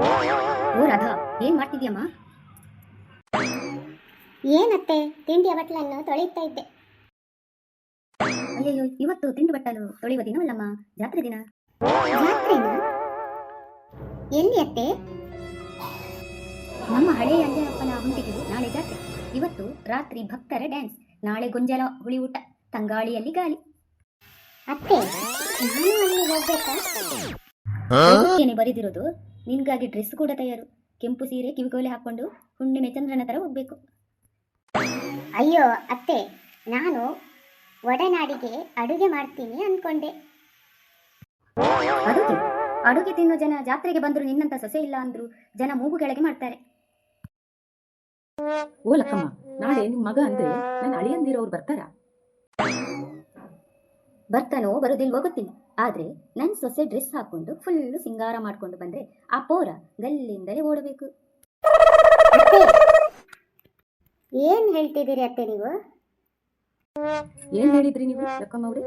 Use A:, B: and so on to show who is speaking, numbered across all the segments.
A: ಓ ರಾಧಾ ಏನ್ ಮಾಡ್ತಿದ್ಯಮ್ಮ?
B: ಏನತ್ತೆ ತಿಂಡಿಯ ಬಟ್ಟಲನ್ನು ತೊಳೆಯುತ್ತಾ ಇದ್ದೆ.
A: ಅಯ್ಯಯ್ಯೋ ಇವತ್ತು ತಿಂಡಿ ಬಟ್ಟಲು ತೊಳೆಯುವ ದಿನವಲ್ಲಮ್ಮ ಜಾತ್ರೆ ದಿನ.
B: ಜಾತ್ರೆನಾ ಎಲ್ಲಿ ಅತ್ತೆ?
A: ನಮ್ಮ ಹಳೆಯ ಅಂಜನಪ್ಪನ ಹುಂಟಿಗೆ ನಾಳೆ ಜಾತ್ರೆ. ಇವತ್ತು ರಾತ್ರಿ ಭಕ್ತರ ಡ್ಯಾನ್ಸ್ ನಾಳೆ ಗೊಂಜಲ ಹುಳಿ ಊಟ ತಂಗಾಳಿಯಲ್ಲಿ ಗಾಳಿ
B: ಅತ್ತೆ ನಾನು ಹೋಗ್ಬೇಕಾ?
A: ಬರೆದಿರೋದು? ನಿನ್ಗಾಗಿ ಡ್ರೆಸ್ ಕೂಡ ತಯಾರು. ಕೆಂಪು ಸೀರೆ ಕಿವಿಗೋಲೆ ಹಾಕೊಂಡು ಹುಣ್ಣಿಮೆ ಚಂದ್ರನ ತರ ಹೋಗ್ಬೇಕು.
B: ಅಯ್ಯೋ ಅತ್ತೆ ನಾನು ಒಡನಾಡಿಗೆ ಅಡುಗೆ ಮಾಡ್ತೀನಿ ಅನ್ಕೊಂಡೆ.
A: ಅಡುಗೆ ಅಡುಗೆ ತಿನ್ನೋ ಜನ ಜಾತ್ರೆಗೆ ಬಂದ್ರು ನಿನ್ನಂತ ಸೊಸೆ ಇಲ್ಲ ಅಂದ್ರು ಜನ ಮೂಗು ಕೆಳಗೆ ಮಾಡ್ತಾರೆ.
C: ಓ ಲಕ್ಕಮ್ಮ ನಾಳೆ ನಿಮ್ ಮಗ ಅಂದ್ರೆ ನನ್ನ ಅಳಿಯಂದಿರೋರು ಬರ್ತಾರಾ?
A: ಬರ್ತಾನೋ ಬರೋದಿಲ್ವೋ ಗೊತ್ತಿಲ್ಲ. ಆದ್ರೆ ನನ್ ಸೊಸೆ ಡ್ರೆಸ್ ಹಾಕೊಂಡು ಫುಲ್ಲು ಸಿಂಗಾರ ಮಾಡ್ಕೊಂಡು ಬಂದ್ರೆ ಆ ಪೋರ ಗಲ್ಲಿಂದಲೇ ಓಡಬೇಕು.
B: ಏನ್ ಹೇಳ್ತಿದ್ದೀರಿ ಅತ್ತೆ ನೀವು?
C: ಏನ್ ಹೇಳಿದ್ರಿ ನೀವು ಲಕ್ಕಮ್ಮ ಅವ್ರೆ?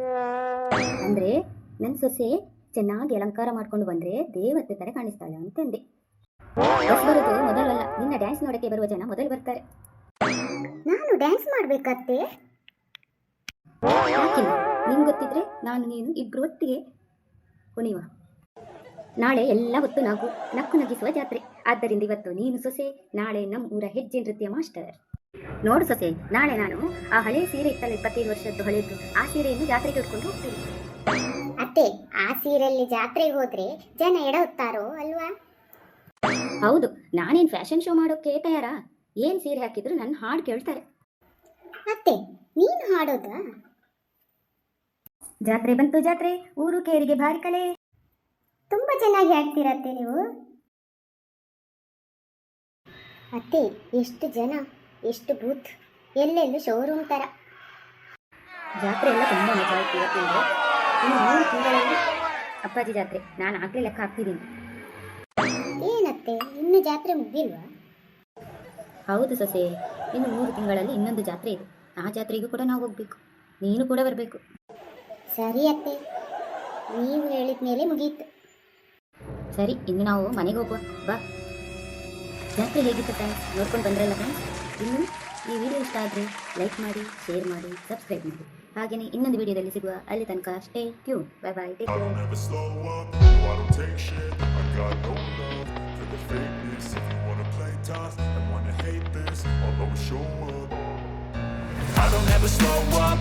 A: ಅಂದ್ರೆ ನನ್ ಸೊಸೆ ಚೆನ್ನಾಗಿ ಅಲಂಕಾರ ಮಾಡ್ಕೊಂಡು ಬಂದ್ರೆ ದೇವತೆ ತರ ಕಾಣಿಸ್ತಾಳೆ ಅಂತಂದೆ. ಬರೋದು ಮೊದಲಲ್ಲ ನಿನ್ನ ಡ್ಯಾನ್ಸ್ ನೋಡಕ್ಕೆ ಬರುವ ಜನ ಮೊದಲು ಬರ್ತಾರೆ.
B: ನಾನು ಡ್ಯಾನ್ಸ್ ಮಾಡ್ಬೇಕತ್ತೆ?
A: ಯಾಕಿಲ್ಲ ಗೊತ್ತಿದ್ರೆ ನಾನು ನೀನು ಇಬ್ರು ಒಟ್ಟಿಗೆ ಹುಣಿವ ನಾಳೆ ಎಲ್ಲ ಹೊತ್ತು ನಗು ನಕ್ಕು ನಗಿಸುವ ಜಾತ್ರೆ. ಆದ್ದರಿಂದ ಇವತ್ತು ನೀನು ಸೊಸೆ ನಾಳೆ ನಮ್ಮ ಊರ ಹೆಜ್ಜೆ ನೃತ್ಯ ಮಾಸ್ಟರ್. ನೋಡು ಸೊಸೆ ನಾಳೆ ನಾನು ಆ ಹಳೆ ಸೀರೆ ಇತ್ತಲ್ಲ ಇಪ್ಪತ್ತೈದು ವರ್ಷದ್ದು ಹಳೆಯದ್ದು ಆ ಸೀರೆಯನ್ನು ಜಾತ್ರೆಗೆ ಉಟ್ಕೊಂಡು ಹೋಗ್ತೀನಿ.
B: ಅತ್ತೆ ಆ ಸೀರೆಯಲ್ಲಿ ಜಾತ್ರೆಗೆ ಹೋದ್ರೆ ಜನ ಎಡ ಹೊತ್ತಾರೋ ಅಲ್ವಾ?
A: ಹೌದು ನಾನೇನ್ ಫ್ಯಾಷನ್ ಶೋ ಮಾಡೋಕೆ ತಯಾರಾ? ಏನ್ ಸೀರೆ ಹಾಕಿದ್ರು ನನ್ನ ಹಾಡು ಕೇಳ್ತಾರೆ.
B: ಅತ್ತೆ ನೀನು ಹಾಡೋದಾ?
A: ಜಾತ್ರೆ ಬಂತು ಜಾತ್ರೆ, ಊರು ಕೇರಿಗೆ ಭಾರಿ ಕಳೆ
B: ತುಂಬಾ ಚೆನ್ನಾಗಿ ಹಾಡ್ತೀರತ್ತೆ ನೀವು. ಅತ್ತೆ, ಎಷ್ಟು ಜನ, ಎಷ್ಟು ಬೂತ್, ಎಲ್ಲೆಲ್ಲೂ ಶೋರೂಮ್ ತರ.
A: ಜಾತ್ರೆ ಎಲ್ಲ ತುಂಬಾ ಮಜಾ ಇನ್ನು ಮೂರು ತಿಂಗಳಲ್ಲಿ ಅಪ್ಪಾಜಿ ಜಾತ್ರೆ. ನಾನು ಆಗ್ಲೇ ಲೆಕ್ಕ ಹಾಕ್ತಿದ್ದೀನಿ.
B: ಏನತ್ತೆ, ಇನ್ನು ಜಾತ್ರೆ ಮುಗಿಲ್ವಾ?
A: ಹೌದು ಸೊಸೆ, ಇನ್ನು ಮೂರು ತಿಂಗಳಲ್ಲಿ ಇನ್ನೊಂದು ಜಾತ್ರೆ ಇದೆ. ಆ ಜಾತ್ರೆಗೂ ಕೂಡ ನಾವು ಹೋಗ್ಬೇಕು. ನೀನು ಕೂಡ ಬರಬೇಕು.
B: ಸರಿ ಅತ್ತೆ. ನೀವು ಹೇಳಿದ ಮೇಲೆ ಮುಗಿಯಿತು
A: ಸರಿ ಇನ್ನು ನಾವು ಮನೆಗೆ ಹೋಗುವ. ಬಾ. ಜಾತ್ರೆ ಹೇಗಿತ್ತು ಫ್ರೆಂಡ್ಸ್ ನೋಡ್ಕೊಂಡು ಬಂದ್ರಲ್ಲ ಫ್ರೆಂಡ್ಸ್ ಇನ್ನು ಈ ವಿಡಿಯೋ ಇಷ್ಟ ಆದರೆ ಲೈಕ್ ಮಾಡಿ ಶೇರ್ ಮಾಡಿ ಸಬ್ಸ್ಕ್ರೈಬ್ ಮಾಡಿ. ಹಾಗೆಯೇ ಇನ್ನೊಂದು ವಿಡಿಯೋದಲ್ಲಿ ಸಿಗುವ. ಅಲ್ಲಿ ತನಕ ಅಷ್ಟೇ Q bye bye take
D: Show up.